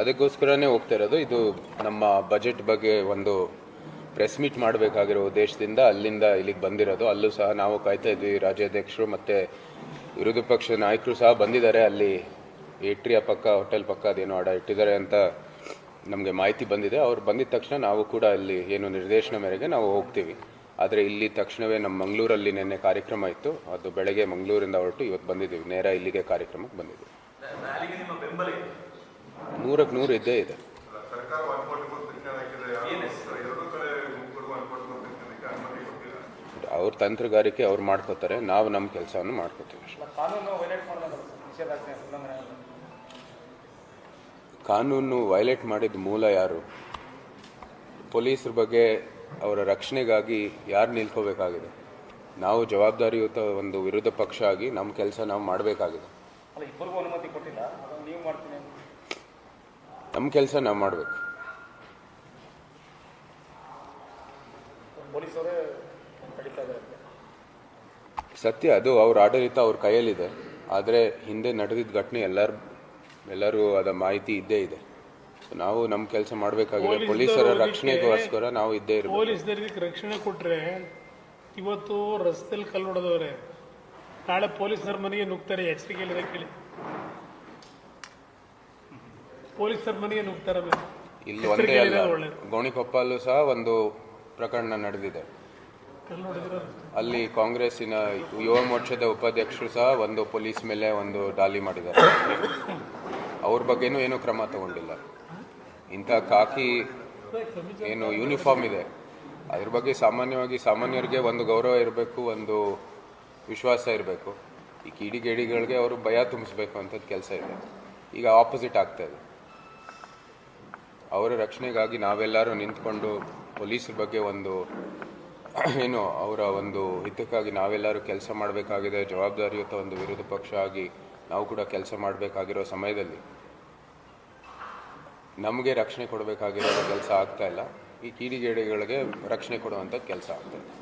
ಅದಕ್ಕೋಸ್ಕರನೇ ಹೋಗ್ತಾ ಇರೋದು. ಇದು ನಮ್ಮ ಬಜೆಟ್ ಬಗ್ಗೆ ಒಂದು ಪ್ರೆಸ್ ಮೀಟ್ ಮಾಡಬೇಕಾಗಿರೋ ಉದ್ದೇಶದಿಂದ ಅಲ್ಲಿಂದ ಇಲ್ಲಿಗೆ ಬಂದಿರೋದು. ಅಲ್ಲೂ ಸಹ ನಾವು ಕಾಯ್ತಾ ಇದ್ವಿ. ರಾಜ್ಯಾಧ್ಯಕ್ಷರು ಮತ್ತು ವಿರೋಧ ಪಕ್ಷದ ನಾಯಕರು ಸಹ ಬಂದಿದ್ದಾರೆ. ಅಲ್ಲಿ ಏಟ್ರಿಯ ಪಕ್ಕ ಹೋಟೆಲ್ ಪಕ್ಕ ಅದೇನೋ ಅಡ ಇಟ್ಟಿದ್ದಾರೆ ಅಂತ ನಮಗೆ ಮಾಹಿತಿ ಬಂದಿದೆ. ಅವ್ರು ಬಂದಿದ ತಕ್ಷಣ ನಾವು ಕೂಡ ಅಲ್ಲಿ ಏನು ನಿರ್ದೇಶನ ಮೇರೆಗೆ ನಾವು ಹೋಗ್ತೀವಿ. ಆದರೆ ಇಲ್ಲಿ ತಕ್ಷಣವೇ ನಮ್ಮ ಮಂಗಳೂರಲ್ಲಿ ನಿನ್ನೆ ಕಾರ್ಯಕ್ರಮ ಇತ್ತು. ಅದು ಬೆಳಗ್ಗೆ ಮಂಗಳೂರಿಂದ ಹೊರಟು ಇವತ್ತು ಬಂದಿದ್ದೀವಿ. ನೇರ ಇಲ್ಲಿಗೆ ಕಾರ್ಯಕ್ರಮಕ್ಕೆ ಬಂದಿದ್ದೀವಿ. ನೂರಕ್ಕೆ ನೂರು ಇದ್ದೇ ಇದೆ. ಅವ್ರ ತಂತ್ರಗಾರಿಕೆ ಅವ್ರು ಮಾಡ್ಕೋತಾರೆ. ನಾವು ನಮ್ಮ ಕೆಲಸವನ್ನು ಮಾಡ್ಕೋತೀವಿ ಕಾನೂನು ವೈಲೇಟ್ ಮಾಡಿದ ಮೂಲ ಯಾರು? ಪೊಲೀಸರ ಬಗ್ಗೆ ಅವರ ರಕ್ಷಣೆಗಾಗಿ ಯಾರು ನಿಲ್ಕೋಬೇಕಾಗಿದೆ? ನಾವು ಜವಾಬ್ದಾರಿಯುತ ಒಂದು ವಿರೋಧ ಪಕ್ಷ ಆಗಿ ನಮ್ಮ ಕೆಲಸ ನಾವು ಮಾಡಬೇಕಾಗಿದೆ. ನಮ್ಮ ಕೆಲಸ ನಾವು ಮಾಡಬೇಕು. ಸತ್ಯ ಅದು ಅವ್ರ ಆಡಳಿತ ಅವ್ರ ಕೈಯಲ್ಲಿದೆ. ಆದರೆ ಹಿಂದೆ ನಡೆದಿದ್ದ ಘಟನೆ ಎಲ್ಲರ ಎಲ್ಲರೂ ಅದ ಮಾಹಿತಿ ಇದ್ದೇ ಇದೆ. ನಾವು ನಮ್ಮ ಕೆಲಸ ಮಾಡಬೇಕಾಗಿದೆ ಪೊಲೀಸರ ರಕ್ಷಣೆಗೋಸ್ಕರ ನಾವು ಇದ್ದೇ ಇರಬೇಕು. ಪೊಲೀಸರಿಗೆ ರಕ್ಷಣೆ ಕೊಟ್ಟರೆ ಇವತ್ತು ರಸ್ತೆಯಲ್ಲಿ ಕಲ್ಲು ಹೊಡೆದವ್ರೆ. ನಾಳೆ ಪೊಲೀಸರ ಮನೆಗೆ ನುಗ್ತಾರೆ ಎಚ್ಚರಿಕೆ ಇಲ್ಲದೆ ಕೇಳಿ. ಪೊಲೀಸರ ಮನೆಗೆ ನುಗ್ತಾರೆ ಇಲ್ಲಿ ಒಂದೇ ಅಲ್ಲ ಗೋಣಿಕೊಪ್ಪಲ್ಲೂ ಸಹ ಒಂದು ಪ್ರಕರಣ ನಡೆದಿದೆ. ಅಲ್ಲಿ ಕಾಂಗ್ರೆಸ್ಸಿನ ಯುವ ಮೋರ್ಚಾದ ಉಪಾಧ್ಯಕ್ಷರು ಸಹ ಒಂದು ಪೊಲೀಸ್ ಮೇಲೆ ಒಂದು ದಾಳಿ ಮಾಡಿದ್ದಾರೆ. ಅವ್ರ ಬಗ್ಗೆನೂ ಏನೂ ಕ್ರಮ ತಗೊಂಡಿಲ್ಲ. ಇಂಥ ಕಾಕಿ ಏನು ಯೂನಿಫಾರ್ಮ್ ಇದೆ. ಅದ್ರ ಬಗ್ಗೆ ಸಾಮಾನ್ಯವಾಗಿ ಸಾಮಾನ್ಯರಿಗೆ ಒಂದು ಗೌರವ ಇರಬೇಕು, ಒಂದು ವಿಶ್ವಾಸ ಇರಬೇಕು. ಈ ಕಿಡಿಗೇಡಿಗಳಿಗೆ ಅವರು ಭಯ ತುಂಬಿಸ್ಬೇಕು ಅಂಥದ್ದು ಕೆಲಸ ಇದೆ. ಈಗ ಆಪೋಸಿಟ್ ಆಗ್ತಾ ಇದೆ. ಅವರ ರಕ್ಷಣೆಗಾಗಿ ನಾವೆಲ್ಲರೂ ನಿಂತ್ಕೊಂಡು ಪೊಲೀಸರ ಬಗ್ಗೆ ಒಂದು ಏನು ಅವರ ಒಂದು ಹಿತಕ್ಕಾಗಿ ನಾವೆಲ್ಲರೂ ಕೆಲಸ ಮಾಡಬೇಕಾಗಿದೆ, ಜವಾಬ್ದಾರಿಯುತ ಒಂದು ವಿರೋಧ ಪಕ್ಷ ಆಗಿ ನಾವು ಕೂಡ ಕೆಲಸ ಮಾಡಬೇಕಾಗಿರೋ ಸಮಯದಲ್ಲಿ. ನಮಗೆ ರಕ್ಷಣೆ ಕೊಡಬೇಕಾಗಿರೋ ಕೆಲಸ ಆಗ್ತಾ ಇಲ್ಲ. ಈ ಕೀಡಿಗೇಡಿಗಳಿಗೆ ರಕ್ಷಣೆ ಕೊಡುವಂಥ ಕೆಲಸ ಆಗ್ತಾ ಇದೆ